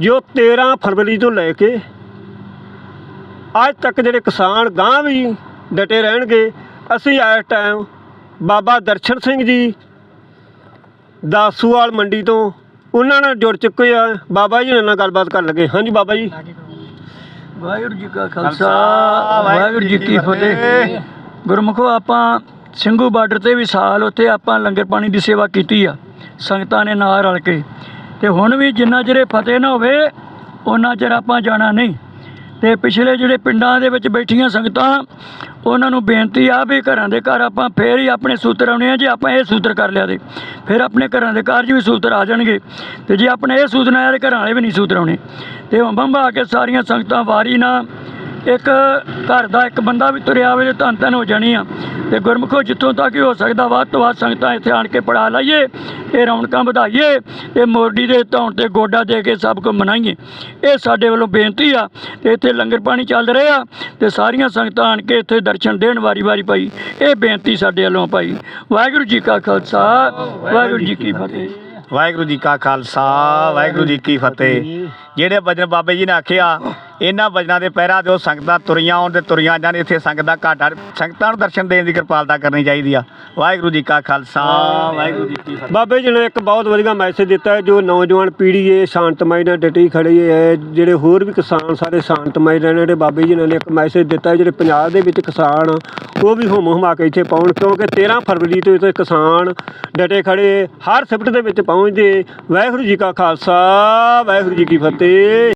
ਜੋ 13 ਫਰਵਰੀ ਤੋਂ ਲੈ ਕੇ ਅੱਜ ਤੱਕ ਜਿਹੜੇ ਕਿਸਾਨ ਗਾਂ ਵੀ ਡਟੇ ਰਹਿਣਗੇ ਅਸੀਂ ਇਸ ਟਾਈਮ ਬਾਬਾ ਦਰਸ਼ਨ ਸਿੰਘ ਜੀ ਦਾਸੂਵਾਲ ਮੰਡੀ ਤੋਂ ਉਹਨਾਂ ਨਾਲ ਜੁੜ ਚੁੱਕੇ ਆ। ਬਾਬਾ ਜੀ ਨਾਲ ਗੱਲਬਾਤ ਕਰਨ ਲੱਗੇ। ਹਾਂਜੀ ਬਾਬਾ ਜੀ। ਵਾਹਿਗੁਰੂ ਜੀ ਕਾ ਖਾਲਸਾ ਵਾਹਿਗੁਰੂ ਜੀ ਕੀ ਫਤਿਹ। ਗੁਰਮੁਖੋ ਆਪਾਂ ਸਿੰਘੂ ਬਾਰਡਰ ਤੇ ਵੀ ਸਾਲ ਉੱਥੇ ਆਪਾਂ ਲੰਗਰ ਪਾਣੀ ਦੀ ਸੇਵਾ ਕੀਤੀ ਆ। ਸੰਗਤਾਂ ਨੇ ਨਾਲ ਰਲ ਕੇ ਤੇ ਹੁਣ ਵੀ ਜਿੰਨਾ ਚਿਰ ਇਹ ਫਤਿਹ ਨਾ ਹੋਵੇ ਉਹਨਾਂ ਚਿਰ ਆਪਾਂ ਜਾਣਾ ਨਹੀਂ। ਤੇ ਪਿਛਲੇ ਜਿਹੜੇ ਪਿੰਡਾਂ ਦੇ ਵਿੱਚ ਬੈਠੀਆਂ ਸੰਗਤਾਂ, ਉਹਨਾਂ ਨੂੰ ਬੇਨਤੀ ਆ ਵੀ ਘਰਾਂ ਦੇ ਘਰ ਆਪਾਂ ਫੇਰ ਹੀ ਆਪਣੇ ਸੂਤਰ ਆਉਣੇ ਆ, ਜੇ ਆਪਾਂ ਇਹ ਸੂਤਰ ਕਰ ਲਿਆ ਤੇ। ਫਿਰ ਆਪਣੇ ਘਰਾਂ ਦੇ ਕਾਰਜ ਵੀ ਸੂਤਰ ਆ ਜਾਣਗੇ। ਤੇ ਜੇ ਆਪਣੇ ਇਹ ਸੂਤਰ ਨਾ ਆਇਆ ਤੇ ਘਰਾਂ ਵਾਲੇ ਵੀ ਨਹੀਂ ਸੂਤਰ ਆਉਣੇ। ਤੇ ਬੰਬਾ ਕੇ ਸਾਰੀਆਂ ਸੰਗਤਾਂ ਵਾਰੀ ਨਾਲ ਇੱਕ ਘਰ ਦਾ ਇੱਕ ਬੰਦਾ ਵੀ ਤੁਰਿਆ ਆਵੇ ਤੇ ਧੰਨ ਧੰਨ ਹੋ ਜਾਣੀ ਆ। ਤੇ ਗੁਰਮੁਖੋ ਜਿੱਥੋਂ ਤੱਕ ਹੀ ਹੋ ਸਕਦਾ ਵੱਧ ਤੋਂ ਵੱਧ ਸੰਗਤਾਂ ਇੱਥੇ ਆਣ ਕੇ ਪੜਾ ਲਾਈਏ ਇਹ ਰੌਣਕਾਂ ਵਧਾਈਏ, ਤੇ ਮੋਰਡੀ ਦੇ ਧੌਣ ਤੇ ਗੋਡਾ ਦੇ ਕੇ ਸਭ ਕੁ ਮਨਾਈਏ। ਇਹ ਸਾਡੇ ਵੱਲੋਂ ਬੇਨਤੀ ਆ, ਤੇ ਇੱਥੇ ਲੰਗਰ ਪਾਣੀ ਚੱਲ ਰਿਹਾ ਤੇ ਸਾਰੀਆਂ ਸੰਗਤਾਂ ਆਣ ਕੇ ਇੱਥੇ ਦਰਸ਼ਨ ਦੇਣ ਵਾਰੀ ਵਾਰੀ ਭਾਈ। ਇਹ ਬੇਨਤੀ ਸਾਡੇ ਵੱਲੋਂ ਭਾਈ। ਵਾਹਿਗੁਰੂ ਜੀ ਕਾ ਖਾਲਸਾ, ਵਾਹਿਗੁਰੂ ਜੀ ਕੀ ਫਤਿਹ। ਵਾਹਿਗੁਰੂ ਜੀ ਕਾ ਖਾਲਸਾ, ਵਾਹਿਗੁਰੂ ਜੀ ਕੀ ਫਤਿਹ। ਜਿਹੜੇ ਭਜਨ ਬਾਬੇ ਜੀ ਨੇ ਆਖਿਆ ਇਹਨਾਂ ਵਜਨਾਂ ਦੇ ਪਹਿਰਾ ਦਿਓ ਸੰਗਤਾਂ ਤੁਰੀਆਂ ਆਉਣ ਤੇ ਤੁਰੀਆਂ ਜਾਣ, ਇੱਥੇ ਸੰਗਤ ਦਾ ਘਾਟਾ ਸੰਗਤਾਂ ਨੂੰ ਦਰਸ਼ਨ ਦੇਣ ਦੀ ਕਿਰਪਾਲਤਾ ਕਰਨੀ ਚਾਹੀਦੀ ਆ। ਵਾਹਿਗੁਰੂ ਜੀ ਕਾ ਖਾਲਸਾ, ਵਾਹਿਗੁਰੂ ਜੀ ਕੀ ਫਤਿਹ। ਬਾਬੇ ਜੀ ਨੇ ਇੱਕ ਬਹੁਤ ਵਧੀਆ ਮੈਸੇਜ ਦਿੱਤਾ ਹੈ, ਜੋ ਨੌਜਵਾਨ ਪੀੜ੍ਹੀ ਹੈ ਸ਼ਾਂਤਮਈ ਨਾਲ ਡਟੀ ਖੜੀ ਹੈ ਜਿਹੜੇ ਹੋਰ ਵੀ ਕਿਸਾਨ ਸਾਰੇ ਸ਼ਾਂਤਮਈ ਰਹਿਣ ਜਿਹੜੇ ਬਾਬੇ ਜੀ ਨੇ ਇੱਕ ਮੈਸੇਜ ਦਿੱਤਾ ਜਿਹੜੇ ਪੰਜਾਬ ਦੇ ਵਿੱਚ ਕਿਸਾਨ ਉਹ ਵੀ ਹੁਮ ਹੁਮਾ ਕੇ ਇੱਥੇ ਪਹੁੰਚ, ਕਿਉਂਕਿ 13 ਫਰਵਰੀ ਤੋਂ ਇੱਥੇ ਕਿਸਾਨ ਡਟੇ ਖੜੇ, ਹਰ ਸਿਫਟ ਦੇ ਵਿੱਚ ਪਹੁੰਚਦੇ, ਵਾਹਿਗੁਰੂ ਜੀ ਕਾ ਖਾਲਸਾ, ਵਾਹਿਗੁਰੂ ਜੀ ਕੀ ਫਤਿਹ।